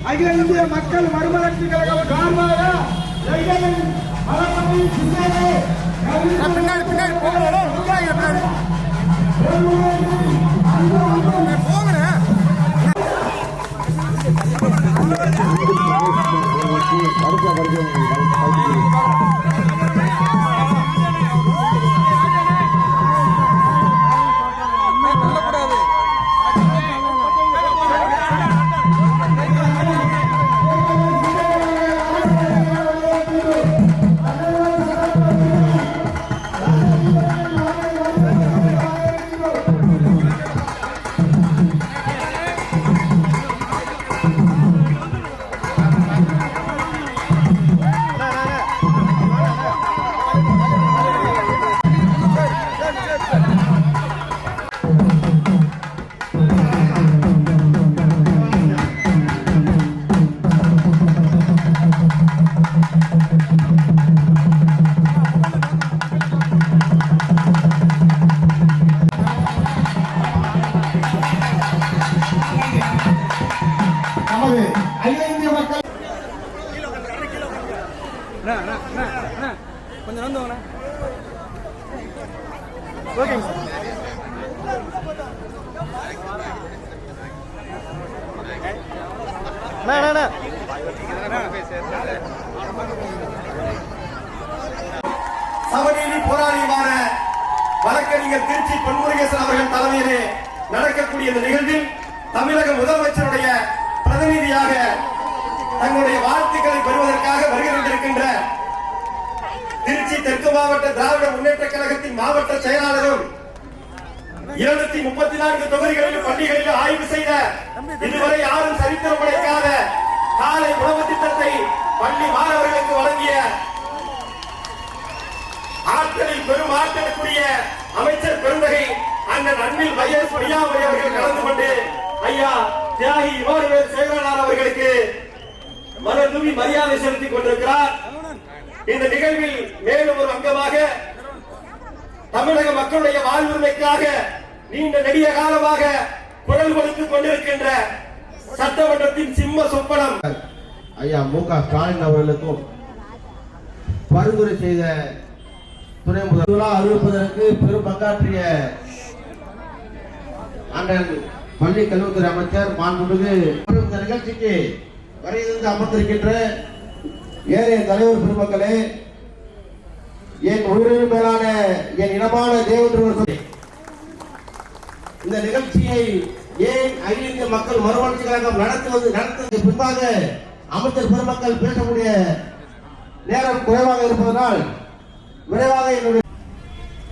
அகில இந்திய மக்கள் மறுமலர்ச்சி கழகம் சார்பாக பின்னாடி பின்னாடி போங்க பின்னாடி போங்கண்ணே நமது அகில இந்திய மக்கள். அண்ணா, அண்ணா, அண்ணா, அண்ணா, கொஞ்சம் வந்து வாங்கண்ணா ஓகேங்க சார். சமநீதி போராளியுமான வழக்கறிஞர் திருச்சி பொன்முருகேசன் அவர்கள் தலைமையிலே நடக்கக்கூடிய இந்த நிகழ்வில் தமிழக முதலமைச்சருடைய பிரதிநிதியாக தங்களுடைய வாழ்த்துக்களை பெறுவதற்காக வருகை திருச்சி தெற்கு மாவட்ட திராவிட முன்னேற்ற கழகத்தின் மாவட்ட செயலாளரும் இருநூத்தி முப்பத்தி நான்கு தொகுதிகளிலும் பள்ளிகளிலும் ஆய்வு செய்த இதுவரை யாரும் சரித்திரம் படைக்காத காலை உணவு திட்டத்தை பள்ளி மாணவர்களுக்கு வழங்கிய ஆற்றலில் பெரும் ஆற்றலுக்குரிய அமைச்சர் பெருந்தகை அண்ணன் அன்பில் வைஎஸ் பொய்யாமொழி அவர்கள் கலந்து கொண்டு ஐயா தியாகி இமானுவேல் சேகரனார் அவர்களுக்கு மலர்தூவி மரியாதை செலுத்திக் கொண்டிருக்கிறார். இந்த நிகழ்வில் மேலும் ஒரு அங்கமாக தமிழக மக்களுடைய வாழ்வுரிமைக்காக நீண்ட நெடிய காலமாக குரல் கொடுத்துக் கொண்டிருக்கின்ற சட்டமன்றத்தின் சிம்ம சொப்பனம். ஐயா மு க ஸ்டாலின் அவர்களுக்கும் பரிந்துரை செய்த துணை முதல்வராக அறிவிப்பதற்கு பெரும் பங்காற்றிய அண்ணன் பள்ளி கல்வித்துறை அமைச்சர் மாண்புமிகு இந்த நிகழ்ச்சிக்கு வரையிலிருந்து அமர்ந்திருக்கின்ற ஏழைய தலைவர் பெருமக்களே என் உயிரின் மேலான என் இனமான தேவேந்திர இந்த நிகழ்ச்சியை ஏன் அகில இந்திய மக்கள் மறுமலர்ச்சி கழகம் நடத்துவது நடத்துவதற்கு பின்பாக அமைச்சர் பெருமக்கள் பேசக்கூடிய நேரம் குறைவாக இருப்பதனால் விரைவாக என்னுடைய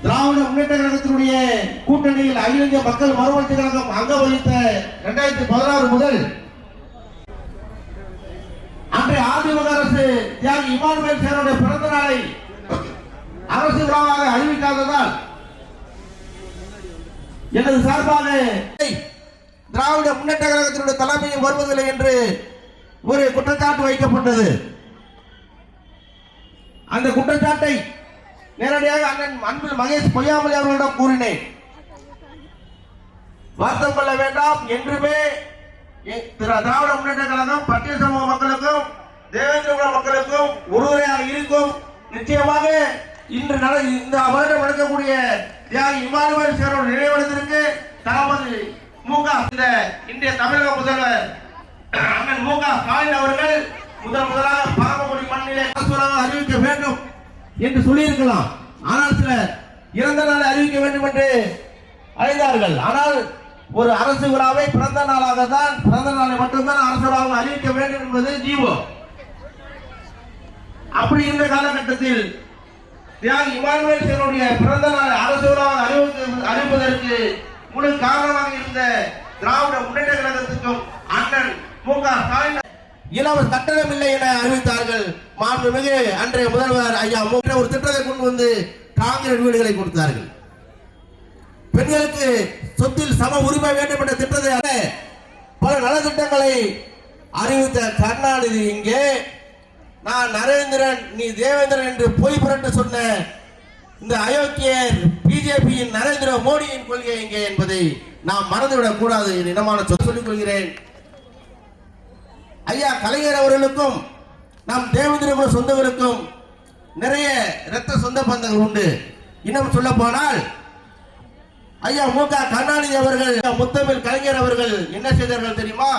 திராவிட முன்னேற்ற கழகத்தினுடைய கூட்டணியில் அகில இந்திய மக்கள் மறுமலர்ச்சி கழகம் அங்க வகித்த இரண்டாயிரத்தி பதினாறு முதல் அன்றைய அதிமுக அரசு தியாகி இமானுவேல் சேருடைய பிறந்த நாளை அரசு விழாவாக அறிவிக்காததால் எனது சார்பாக திராவிட முன்னேற்ற கழகத்தினுடைய தலைமையும் வருவதில்லை என்று ஒரு குற்றச்சாட்டு வைக்கப்பட்டது. அந்த குற்றச்சாட்டை நேரடியாக அண்ணன் அன்பில் மகேஷ் பொய்யாமலை அவர்களிடம் கூறினேன். வருத்தம் கொள்ள வேண்டாம். என்றுமே எ- திராவிட முன்னேற்ற கழகம் பட்டியல் சமூக மக்களுக்கும் தேவேந்திர மக்களுக்கும் உறுதுணையாக இருக்கும். நிச்சயமாக இன்று நட இந்த வருடம் நடக்கக்கூடிய தியாகி இமானுவேல் சேரோட நினைவிடத்திற்கு தளபதி மு இந்த இந்திய தமிழக முதல்வர் அண்ணன் மு க ஸ்டாலின் அவர்கள் முதல் முதலாக பரமக்குடி மண்ணிலே அரசுராக அறிவிக்க வேண்டும் என்று சொல்லியிருக்கலாம். ஆனால் சிலர் இறந்த நாளை அறிவிக்க வேண்டும் என்று அழைத்தார்கள். ஆனால் ஒரு அரசு விழாவை பிறந்த நாளாக தான் பிறந்த நாளை மட்டும்தான் அரசு விழாவை அறிவிக்க வேண்டும் என்பது ஜீவோ அப்படி இந்த காலகட்டத்தில் தியாகி இமானுவேல் சேனுடைய பிறந்த நாள் அரசு விழாவை அறிவித்து அறிவிப்பதற்கு முழு காரணமாக இருந்த திராவிட முன்னேற்ற கழகத்துக்கும் அண்ணன் மு க ஸ்டாலின் இலவச கட்டணம் இல்லை என அறிவித்தார்கள். மாண்புமிகு அன்றைய முதல்வர் ஐயா ஒரு திட்டத்தை கொண்டு வந்து காங்கிரஸ் வீடுகளை கொடுத்தார்கள். பெண்களுக்கு சொத்தில் சம உரிமை வேண்டும் என்ற திட்டத்தை பல நலத்திட்டங்களை அறிவித்த கருணாநிதி இங்கே நான் நரேந்திரன் நீ தேவேந்திரன் என்று பொய் புரட்டு சொன்ன இந்த அயோக்கியர் பிஜேபியின் நரேந்திர மோடியின் கொள்கை இங்கே என்பதை நாம் மறந்துவிடக் கூடாது என் இனமான சொல்லிக் கொள்கிறேன். ஐயா கலைஞர் அவர்களுக்கும் நம் தேவேந்திரகுல சொந்தங்களுக்கும் நிறைய இரத்த சொந்த பந்தங்கள் உண்டு. இன்னும் சொல்ல போனால் ஐயா மு க கருணாநிதி அவர்கள் முத்தமிழ் கலைஞர் அவர்கள் என்ன செய்தார்கள் தெரியுமா?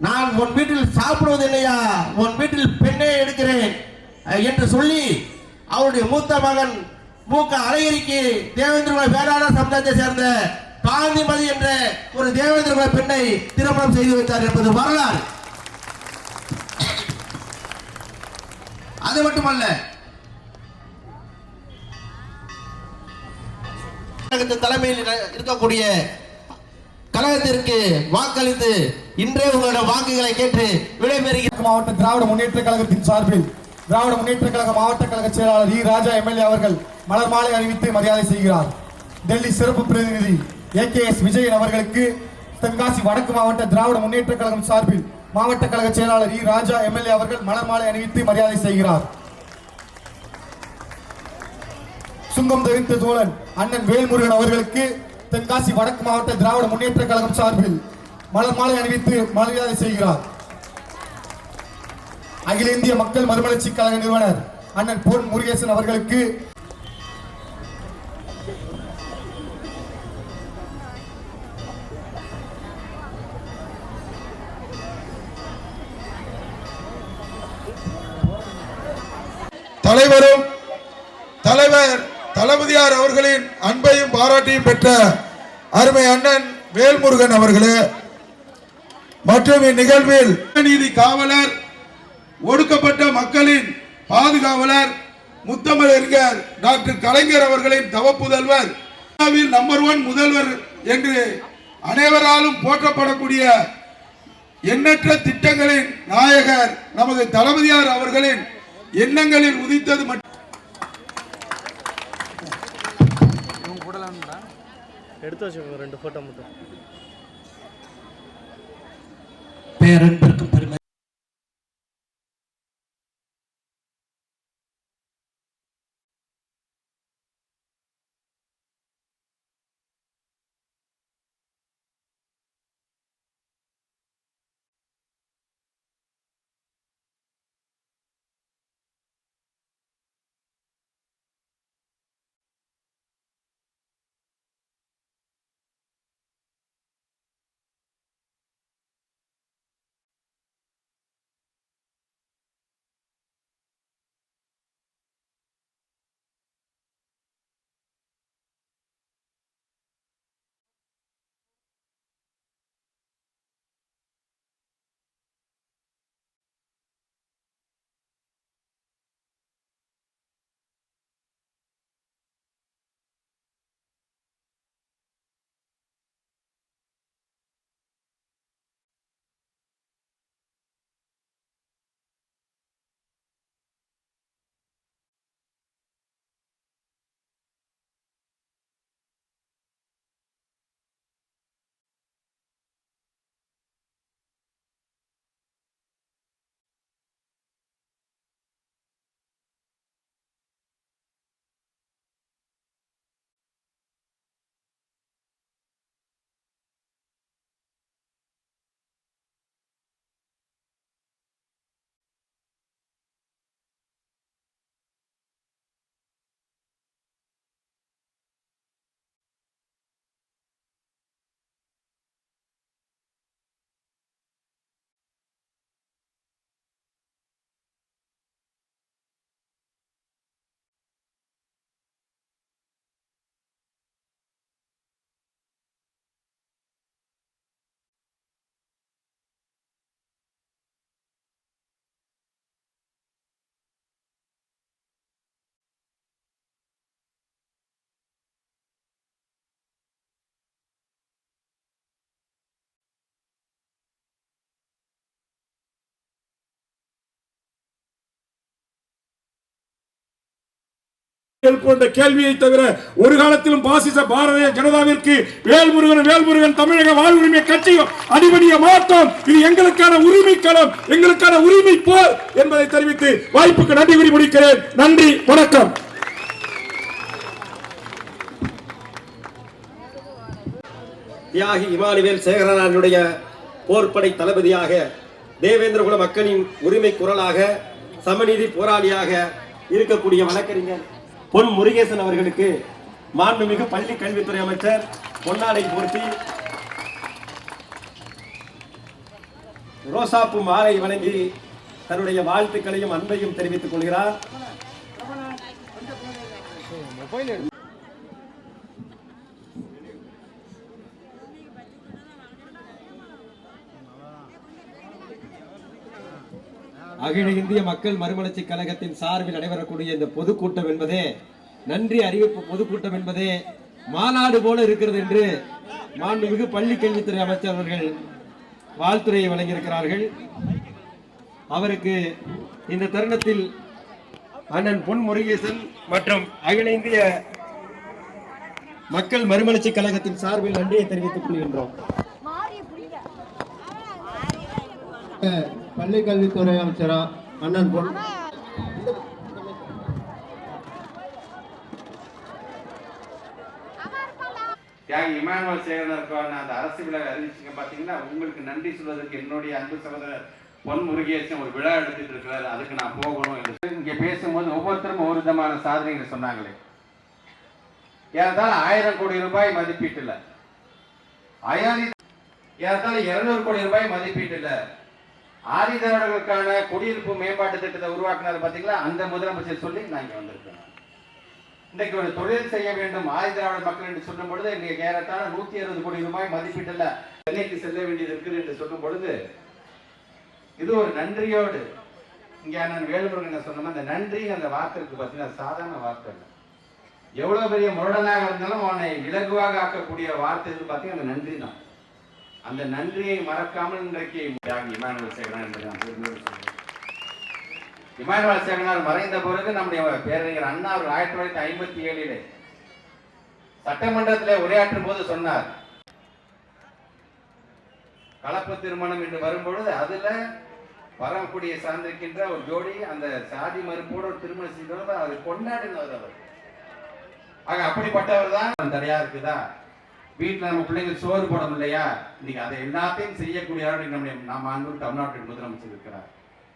நான் உன் வீட்டில் சாப்பிடுவது இல்லையா? உன் வீட்டில் பெண்ணே எடுக்கிறேன் என்று சொல்லி அவருடைய மூத்த மகன் மு க அழகிரிக்கு தேவேந்திர வேளாண் சமுதாயத்தை சேர்ந்த காந்திமதி என்ற ஒரு தேவேந்திர பெண்ணை திருமணம் செய்து வைத்தார் என்பது வரலாறு. அது மட்டுமல்ல தலைமையில் இருக்கக்கூடிய கழகத்திற்கு வாக்களித்து இன்றே உங்களோட வாக்குகளை கேட்டு விடைபெறுகிற மாவட்ட திராவிட முன்னேற்ற கழகத்தின் சார்பில் திராவிட முன்னேற்ற கழக மாவட்ட கழக செயலாளர் இ ராஜா எம்எல்ஏ அவர்கள் மலர் மாலை அணிவித்து மரியாதை செய்கிறார். டெல்லி சிறப்பு பிரதிநிதி ஏ கே எஸ் விஜயன் அவர்களுக்கு தென்காசி வடக்கு மாவட்ட திராவிட முன்னேற்ற கழகம் சார்பில் மாவட்ட கழக செயலாளர் இ ராஜா எம்எல்ஏ அவர்கள் மலர் மாலை அணிவித்து மரியாதை செய்கிறார். சுங்கம் தவிர்த்த தோழன் அண்ணன் வேல்முருகன் அவர்களுக்கு தென்காசி வடக்கு மாவட்ட திராவிட முன்னேற்ற கழகம் சார்பில் மலர் மாலை அணிவித்து மரியாதை செய்கிறார். அகில இந்திய மக்கள் மறுமலர்ச்சி கழக நிறுவனர் அண்ணன் பொன் முருகேசன் அவர்களுக்கு தலைவரும் தலைவர் தளபதியார் அவர்களின் அன்பையும் பாராட்டியும் பெற்ற அருமை அண்ணன் வேல்முருகன் அவர்களே மற்றும் இந்நிகழ்வில் நீதி காவலர் ஒடுக்கப்பட்ட மக்களின் பாதுகாவலர் முத்தமிழறிஞர் டாக்டர் கலைஞர் அவர்களின் தவப்புதல்வர் இந்தியாவில் நம்பர் ஒன் முதல்வர் என்று அனைவராலும் போற்றப்படக்கூடிய எண்ணற்ற திட்டங்களின் நாயகர் நமது தளபதியார் அவர்களின் எண்ணங்களில் உதித்தது மட்டும் எடுத்து வச்சுக்கோங்க ரெண்டு ஃபோட்டோ மட்டும். பேரன்பிற்கும் பெருமை கேள்வியை தவிர ஒரு காலத்திலும் பாசிச பாரதிய ஜனதாவிற்கு வேல்முருகன் வேல்முருகன் தமிழக வாழ்வுரிமை கட்சியும் அடிபணிய மாட்டோம். இது எங்களுக்கான உரிமை களம் எங்களுக்கான உரிமை போர் என்பதை தெரிவித்து வாய்ப்புக்கு நன்றி கூறி முடிக்கிறேன். நன்றி வணக்கம். தியாகி இமானுவேல் சேகரனாருடைய போர்ப்படை தளபதியாக தேவேந்திரகுல மக்களின் உரிமை குரலாக சமநீதி போராளியாக இருக்கக்கூடிய வழக்கறிஞர் பொன் முருகேசன் அவர்களுக்கு மாண்புமிகு பள்ளி கல்வித்துறை அமைச்சர் பொன்னாடை போர்த்தி ரோசாப்பு மாலை வணங்கி தன்னுடைய வாழ்த்துக்களையும் அன்பையும் தெரிவித்துக் கொள்கிறார். அகில இந்திய மக்கள் மறுமலர்ச்சி கழகத்தின் சார்பில் நடைபெறக்கூடிய இந்த பொதுக்கூட்டம் என்பதே நன்றி அறிவிப்பு பொதுக்கூட்டம் என்பதே மாநாடு போல இருக்கிறது என்று மாண்புமிகு பள்ளி கல்வித்துறை அமைச்சர் அவர்கள் வாழ்த்துறையை வழங்கியிருக்கிறார்கள். அவருக்கு இந்த தருணத்தில் அண்ணன் பொன் முருகேசன் மற்றும் அகில இந்திய மக்கள் மறுமலர்ச்சி கழகத்தின் சார்பில் நன்றியை தெரிவித்துக் கொள்கின்றோம். பள்ளிக்கல்வித்துறை அமைச்சரா அண்ணன் பொன் தியாகி இமானுவல் சேகரனுக்கான அந்த அரசு விழா அறிவிச்சிங்க பாத்தீங்கன்னா உங்களுக்கு நன்றி சொல்வதற்கு என்னுடைய அன்பு சகோதரர் பொன் முருகேசன் ஒரு விழா எடுத்துட்டு இருக்கிறாரு. அதுக்கு நான் போகணும் என்று இங்க பேசும்போது ஒவ்வொருத்தரும் ஒரு விதமான சாதனைகளை சொன்னாங்களே. ஏறத்தாழ ஆயிரம் கோடி ரூபாய் மதிப்பீட்டுல அயாதி ஏறத்தாழ இருநூறு கோடி ரூபாய் மதிப்பீட்டுல ஆதிதவர்களுக்கான குடியிருப்பு மேம்பாட்டு திட்டத்தை உருவாக்குனார் பார்த்தீங்களா? அந்த முதலமைச்சர் சொல்லி நான் இங்கே வந்திருக்கேன். இன்றைக்கு ஒரு தொழில் செய்ய வேண்டும் ஆதிதிராவிட மக்கள் என்று சொல்லும் பொழுது இன்றைக்கு ஏறத்தான நூத்தி அறுபது கோடி ரூபாய் மதிப்பீட்டில் சென்னைக்கு செல்ல வேண்டியது இருக்குது என்று சொல்லும் பொழுது இது ஒரு நன்றியோடு இங்கே நான் வேலுமுருகன் சொன்ன அந்த நன்றி அந்த வார்த்தை இருக்கு பார்த்தீங்கன்னா சாதாரண வார்த்தை இல்லை எவ்வளோ பெரிய முரடனாக இருந்தாலும் அவனை இலகுவாக ஆக்கக்கூடிய வார்த்தை எது பார்த்தீங்கன்னா அந்த நன்றி தான் அந்த நன்றியை மறக்காமல் இன்றைக்கு இமானுவல் சேகரன் என்று நான் பெருமையோடு சொல்கிறேன். இமானுவல் சேகரனார் மறைந்த பிறகு நம்முடைய பேரறிஞர் அண்ணா அவர் ஆயிரத்தி தொள்ளாயிரத்தி ஐம்பத்தி ஏழிலே சட்டமன்றத்தில் உரையாற்றும் போது சொன்னார் கலப்பு திருமணம் என்று வரும்பொழுது அதுல வரக்கூடிய சார்ந்திருக்கின்ற ஒரு ஜோடி அந்த சாதி மறுப்போடு ஒரு திருமணம் செய்தவர் அதை கொண்டாடினவர் அவர். ஆக அப்படிப்பட்டவர் தான் தடையா இருக்குதா வீட்டில் நம்ம பிள்ளைங்க சோறு போட முடியலையா இன்னைக்கு அதை எல்லாத்தையும் செய்யக்கூடிய நம்முடைய நம்ம அன்பு தமிழ்நாட்டின் முதலமைச்சர் இருக்கிறார்.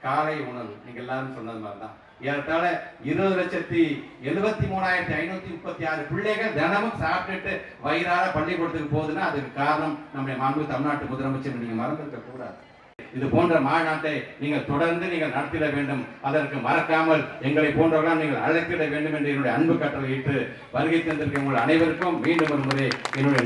காலை உணவு நீங்க எல்லாரும் சொன்னது மாதிரி தான் ஏறத்தாழ இருபது லட்சத்தி எழுபத்தி மூணாயிரத்தி ஐநூத்தி முப்பத்தி ஆறு பிள்ளைகள் தினமும் சாப்பிட்டுட்டு வயிறார பள்ளிக்கூடத்துக்கு போகுதுன்னா அதுக்கு காரணம் நம்முடைய மாண்பு தமிழ்நாட்டு முதலமைச்சர். நீங்க மறந்துருக்க கூடாது. இது போன்ற மாநாட்டை நீங்கள் தொடர்ந்து நீங்கள் நடத்திட வேண்டும். அதற்கு மறக்காமல் எங்களை போன்றவர்கள் நீங்கள் அழைத்திட வேண்டும் என்று என்னுடைய அன்பு கட்டளையிட்டு வருகை தந்திருக்க உங்கள் அனைவருக்கும் மீண்டும் ஒரு முறை என்னுடைய